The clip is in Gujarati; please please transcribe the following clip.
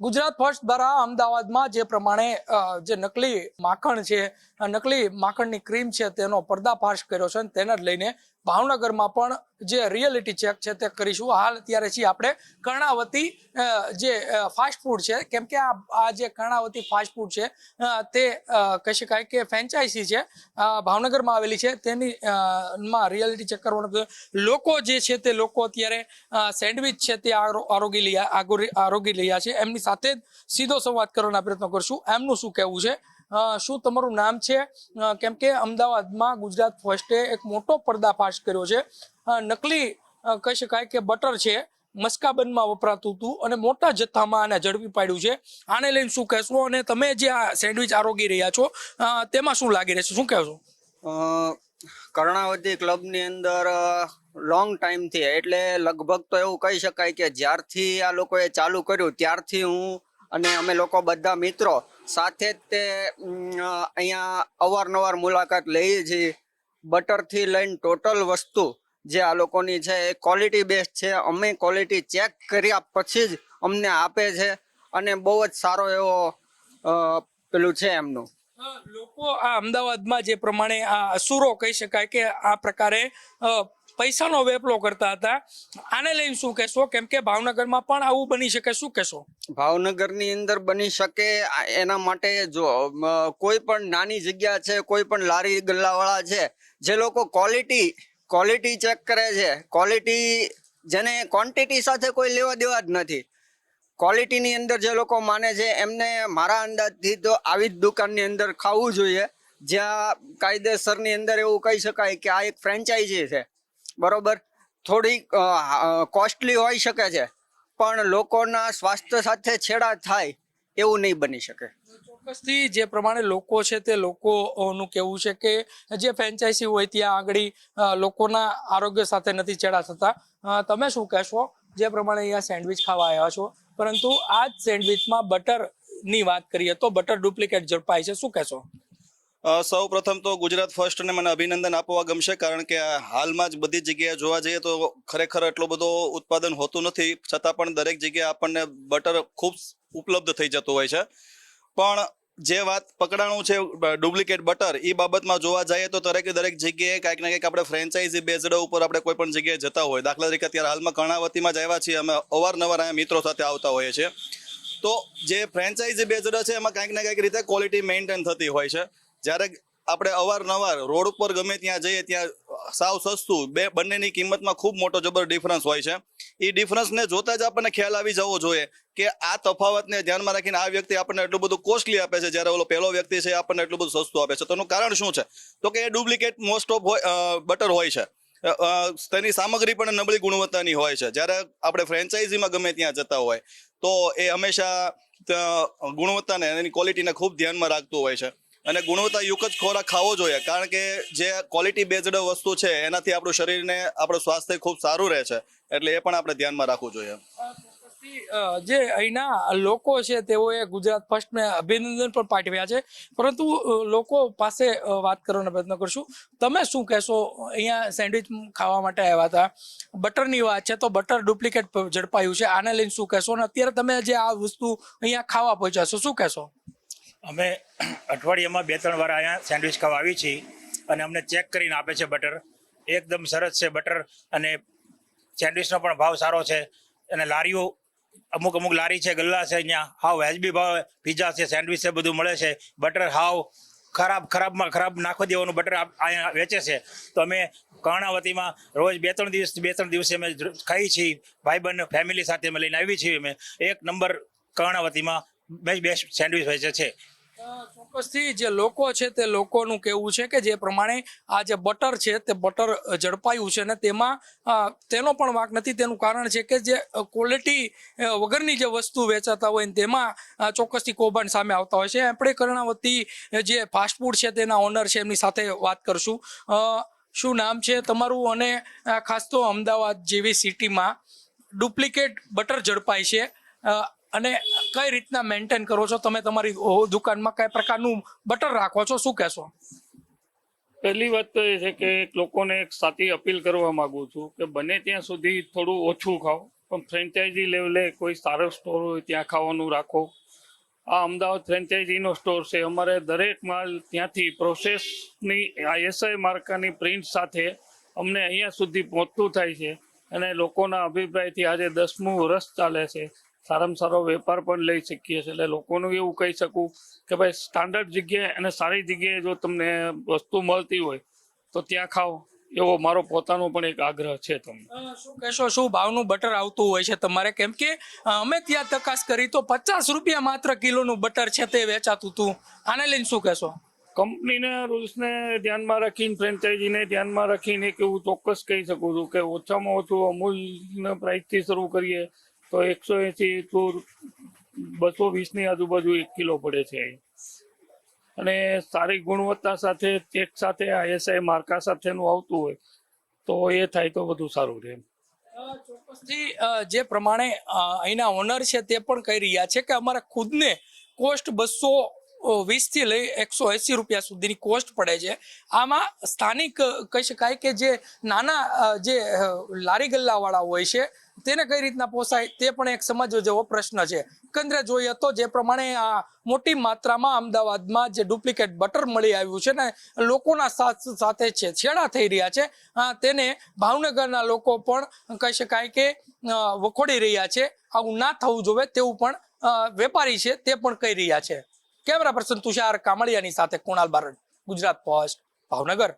ગુજરાત ફર્સ્ટ દ્વારા અમદાવાદમાં જે પ્રમાણે જે નકલી માખણ છે નકલી માખણની ક્રીમ છે તેનો પર્દાફાશ કર્યો છે તેને જ લઈને ભાવનગરમાં પણ જે રિયાલિટી ચેક છે તે કરીશું. હાલ અત્યારે છીએ આપણે કર્ણાવતી જે ફાસ્ટ ફૂડ છે. કેમ કે આ જે કર્ણાવતી ફાસ્ટ ફૂડ છે તે કહી શકાય કે ફ્રેન્ચાઇઝી છે. ભાવનગરમાં આવેલી છે. તેની માં રિયાલિટી ચેક કરવાનું લોકો જે છે તે લોકો અત્યારે સેન્ડવિચ છે તે આરોગી લઈ આરોગી રહ્યા છે. એમની સાથે સીધો સંવાદ કરવાના પ્રયત્નો કરશું. એમનું શું કહેવું છે? શું તમારું નામ છે? કેમ કે અમદાવાદમાં ગુજરાત ફર્સ્ટે એક મોટો પર્દાફાશ કર્યો છે. નકલી કહી શકાય કે બટર છે, મસ્કાબનમાં વપરાતું હતું અને મોટા જથ્થામાં આને ઝડપી પાડ્યું છે. આને લઈને શું કહેશો અને તમે જે આ સેન્ડવિચ આરોગી રહ્યા છો તેમાં શું લાગી રહેશે? શું કહેશો? કર્ણાવતી ક્લબની અંદર લોંગ ટાઈમથી એટલે લગભગ તો એવું કહી શકાય કે જ્યારથી આ લોકોએ ચાલુ કર્યું, ત્યારથી હું અને અમે લોકો બધા મિત્રો સાથે જ તે અહીંયા અવારનવાર મુલાકાત લઈએ છીએ બટરથી લઈને ટોટલ વસ્તુ જે આ લોકોની છે એ ક્વોલિટી બેસ્ટ છે. અમે ક્વોલિટી ચેક કર્યા પછી જ અમને આપે છે અને બહુ જ સારો એવો પેલું છે એમનું. લોકો આ અમદાવાદમાં જે પ્રમાણે આ અસુરો કહી શકાય કે આ પ્રકારે પૈસાનો વેપલો કરતા હતા. આને લઈને શું કહેશો? કેમ કે ભાવનગરમાં પણ આવું બની શકે, શું કહેશો? ભાવનગરની અંદર બની શકે એના માટે જો કોઈ પણ નાની જગ્યા છે, કોઈ પણ લારી ગલ્લાવાળા છે, જે લોકો ક્વોલિટી ક્વોલિટી ચેક કરે છે. ક્વોલિટી જેને ક્વોન્ટિટી સાથે કોઈ લેવા દેવા જ નથી. ક્વોલિટીની અંદર જે લોકો માને છે, એમને મારા અંદાજથી તો આવી જ દુકાનની અંદર ખાવું જોઈએ. જ્યાં કાયદેસરની અંદર એવું કહી શકાય કે આ એક ફ્રેન્ચાઇઝી છે. બરોબર? થોડી કોસ્ટલી હોઈ શકે છે, પણ લોકોના સ્વાસ્થ્ય સાથે છેડા થાય એવું નહીં બની શકે. ચોક્કસથી જે પ્રમાણે લોકો છે તે લોકોનું કહેવું છે કે જે ફ્રેન્ચાઇઝી હોય ત્યાં આગળ લોકોના આરોગ્ય સાથે નથી ચેડા થતા. તમે શું કહેશો? જે પ્રમાણે અહીંયા સેન્ડવિચ ખાવા આવ્યા છો, પરંતુ આ જ સેન્ડવિચમાં બટરની વાત કરીએ તો બટર ડુપ્લિકેટ ઝડપાય છે. શું કહેશો? સૌ પ્રથમ તો ગુજરાત ફર્સ્ટને મને અભિનંદન આપવા ગમશે કારણ કે હાલમાં જ બધી જગ્યાએ જોવા જઈએ તો ખરેખર એટલો બધો ઉત્પાદન હોતું નથી. છતાં પણ દરેક જગ્યાએ આપણને બટર ખૂબ ઉપલબ્ધ થઈ જતું હોય છે. પણ જે વાત પકડાણું છે ડુપ્લિકેટ બટર એ બાબતમાં જોવા જઈએ તો દરેકે દરેક જગ્યાએ કાંઈક ને કંઈક આપણે ફ્રેન્ચાઇઝી બેઝડ ઉપર આપણે કોઈ પણ જગ્યાએ જતા હોય. દાખલા તરીકે અત્યારે હાલમાં કર્ણાવતીમાં જ આવ્યા છીએ. અમે અવારનવાર અહીંયા મિત્રો સાથે આવતા હોઈએ છીએ. તો જે ફ્રેન્ચાઇઝી બેઝડ છે એમાં કંઈક ને કંઈક રીતે ક્વોલિટી મેન્ટેન થતી હોય છે. જ્યારે આપણે અવારનવાર રોડ ઉપર ગમે ત્યાં જઈએ, ત્યાં સાવ સસ્તું, બે બંનેની કિંમતમાં ખૂબ મોટો જબર ડિફરન્સ હોય છે. એ ડિફરન્સને જોતા જ આપણને ખ્યાલ આવી જવો જોઈએ કે આ તફાવતને ધ્યાનમાં રાખીને આ વ્યક્તિ આપણને એટલું બધું કોસ્ટલી આપે છે, જ્યારે ઓલો પહેલો વ્યક્તિ છે આપણને એટલું બધું સસ્તું આપે છે. તો એનું કારણ શું છે? તો કે એ ડુપ્લિકેટ મોસ્ટ ઓફ બટર હોય છે. તેની સામગ્રી પણ નબળી ગુણવત્તાની હોય છે. જ્યારે આપણે ફ્રેન્ચાઇઝીમાં ગમે ત્યાં જતા હોય, તો એ હંમેશા ગુણવત્તાને એની ક્વોલિટીને ખૂબ ધ્યાનમાં રાખતું હોય છે. અને ગુણવત્તાયુક્ત જ ખોરાક ખાવો જોઈએ, કારણ કે જે ક્વોલિટી બેઝડ વસ્તુ છે, એનાથી આપણું શરીરને, આપણું સ્વાસ્થ્ય ખૂબ સારું રહે છે, એટલે એ પણ આપણે ધ્યાનમાં રાખવું જોઈએ. જે અહીંના લોકો છે, તેઓએ ગુજરાત ફર્સ્ટને અભિનંદન પણ પાઠવ્યા છે, પરંતુ લોકો પાસે વાત કરવાનો પ્રયત્ન કરશું. તમે શું કહેશો? અહીંયા સેન્ડવિચ ખાવા માટે આવ્યા હતા, બટરની વાત છે, તો બટર ડુપ્લિકેટ ઝડપાયું છે, આને લઈને શું કહેશો? અને અત્યારે તમે જે આ વસ્તુ અહીંયા ખાવા પહોંચ્યા છો, શું કહેશો? અમે અઠવાડિયામાં બે ત્રણ વાર અહીંયા સેન્ડવિચ ખાવા આવી છીએ અને અમને ચેક કરીને આપે છે બટર. એકદમ સરસ છે બટર અને સેન્ડવિચનો પણ ભાવ સારો છે અને લારીઓ અમુક અમુક લારી છે, ગલ્લા છે અહીંયા. હાવ વ્યાજબી ભાવ પીઝા છે, સેન્ડવિચ છે, બધું મળે છે. બટર હાવ ખરાબ ખરાબમાં ખરાબ નાખો દેવાનું બટર અહીંયા વેચે છે. તો અમે કર્ણાવતીમાં રોજ બે ત્રણ દિવસ બે ત્રણ દિવસે અમે ખાઈ છીએ. ભાઈબંધ ફેમિલી સાથે અમે લઈને આવી છીએ અમે. એક નંબર કર્ણાવતીમાં બેસ્ટ સેન્ડવિચ વેચે છે. ચોક્કસથી જે લોકો છે તે લોકોનું કહેવું છે કે જે પ્રમાણે આ જે બટર છે તે બટર ઝડપાયું છે અને તેમાં તેનો પણ વાંક નથી. તેનું કારણ છે કે જે ક્વોલિટી વગરની જે વસ્તુ વેચાતા હોય ને તેમાં ચોક્કસથી કૌભાંડ સામે આવતા હોય છે. આપણે કર્ણાવતી જે ફાસ્ટફૂડ છે તેના ઓનર છે એમની સાથે વાત કરશું. શું નામ છે તમારું? અને ખાસ તો અમદાવાદ જેવી સિટીમાં ડુપ્લિકેટ બટર ઝડપાય છે. અને કઈ રીતના મેન્ટેન કરો છો? તમે તમારી દુકાનમાં કઈ પ્રકારનું બટર રાખો છો? શું કહેશો? પહેલી વાત તો એ છે કે લોકોને એક સાચી અપીલ કરવા માંગુ છું કે બને ત્યાં સુધી થોડું ઓછું ખાઓ. પણ ફ્રેન્ચાઇઝી લેવલે કોઈ સારો સ્ટોર હોય ત્યાં ખાવાનું રાખો. આ અમદાવાદ ફ્રેન્ચાઇઝીનો સ્ટોર છે. અમારે દરેક માલ ત્યાંથી પ્રોસેસની આ એસઆઈ માર્કાની પ્રિન્ટ સાથે અમને અહીંયા સુધી પહોંચતું થાય છે. અને લોકોના અભિપ્રાયથી આજે દસમું વર્ષ ચાલે છે. સારામાં સારો વેપાર પણ લઈ શકીએ છીએ. એટલે લોકોનું એવું કહી શકું કે ભાઈ સ્ટાન્ડર્ડ જગ્યાએ અને સારી જગ્યાએ જો તમને વસ્તુ મળતી હોય તો ત્યાં ખાઓ. એવો મારો પોતાનો પણ એક આગ્રહ છે તમને. શું કહેશો? શું ભાવનું બટર આવતું હોય છે તમારે? કેમ કે અમે ત્યાં તકાસ કરી તો પચાસ રૂપિયા માત્ર કિલોનું બટર છે તે વેચાતું હતું આને લઈને શું કહેશો? કંપનીના રૂલ્સને ધ્યાનમાં રાખીને ફ્રેન્ચાઇઝીને ધ્યાનમાં રાખીને એક એવું ચોક્કસ કહી શકું છું કે ઓછામાં ઓછું અમૂલના પ્રાઇસથી શરૂ કરીએ. તો એકસો એંસી તો બસો વીસની આજુબાજુ એક કિલો પડે છે અને સારી ગુણવત્તા સાથે, ચેક સાથે, આઈએસઆઈ માર્કા સાથેનું આવતું હોય, તો એ થાય તો વધુ સારું રહે ચોક્કસથી જે પ્રમાણે અહીંના ઓનર છે તે પણ કહી રહ્યા છે કે અમારા ખુદને કોસ્ટ બસો વીસથી લઈ એકસો એસી રૂપિયા સુધીની કોસ્ટ પડે છે. આમાં સ્થાનિક કહી શકાય કે જે નાના જે લારી ગલ્લાવાળા હોય છે તેને કઈ રીતના પોસાય તે પણ એક સમજવો જેવો પ્રશ્ન છે. એકંદરે જોઈએ તો જે પ્રમાણે આ મોટી માત્રામાં અમદાવાદમાં જે ડુપ્લિકેટ બટર મળી આવ્યું છે ને, લોકોના સાથ સાથે છે, છેડા થઈ રહ્યા છે. તેને ભાવનગરના લોકો પણ કહી શકાય કે વખોડી રહ્યા છે. આવું ના થવું જોઈએ તેવું પણ વેપારી છે તે પણ કહી રહ્યા છે. કેમેરા પર્સન તુષાર કામળિયાની સાથે કુણાલ બારડ, ગુજરાત પોસ્ટ, ભાવનગર.